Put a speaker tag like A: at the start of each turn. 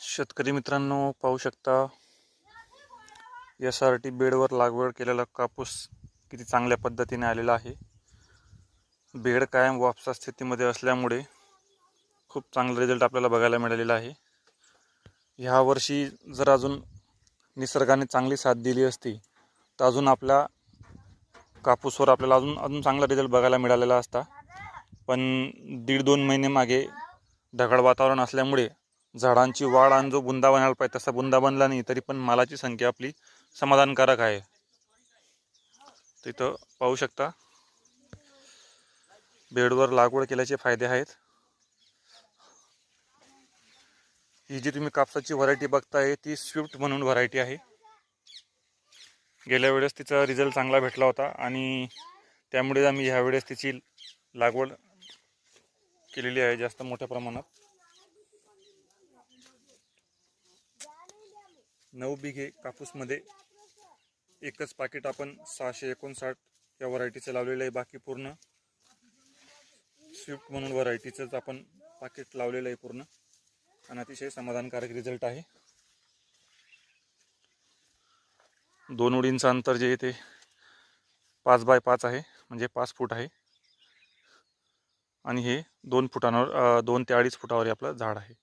A: शेतकरी मित्रांनो पाहू शकता एस आर टी बेडवर लागवड केलेला कापूस किती चांगल्या पद्धतीने आलेला आहे. बेड कायम वापसा स्थितीमध्ये असल्यामुळे खूप चांगला रिझल्ट आपल्याला बघायला मिळालेला आहे. ह्या वर्षी जर अजून निसर्गाने चांगली साथ दिली असती तर अजून आपल्या कापूसवर आपल्याला अजून अजून चांगला रिझल्ट बघायला मिळालेला असता. पण दीड दोन महिने मागे ढगाळ वातावरण असल्यामुळे झाडांची वाढ आणि जो बुंदा बनायला पाहिजे तसा बुंदा बनला नाही तरी पण मालाची संख्या आपली समाधानकारक आहे. तिथं पाहू शकता बेडवर लागवड केल्याचे फायदे आहेत. ही जी तुम्ही कापसाची व्हरायटी बघताय ती स्विफ्ट म्हणून व्हरायटी आहे. गेल्या वेळेस तिचा रिझल्ट चांगला भेटला होता आणि त्यामुळे आम्ही ह्यावेळेस तिची लागवड केलेली आहे जास्त मोठ्या प्रमाणात. नऊ बिघे कापूसमध्ये एकच पाकिट आपण सहाशे एकोणसाठ या व्हरायटीचं लावलेलं आहे. बाकी पूर्ण स्विफ्ट म्हणून व्हरायटीचंच आपण पाकिट लावलेलं आहे पूर्ण. आणि अतिशय समाधानकारक रिझल्ट आहे. दोन उडींचं अंतर जे आहे ते पाच बाय पाच आहे म्हणजे पाच फूट आहे. आणि हे दोन फुटांवर दोन ते अडीच फुटावर आपलं झाड आहे.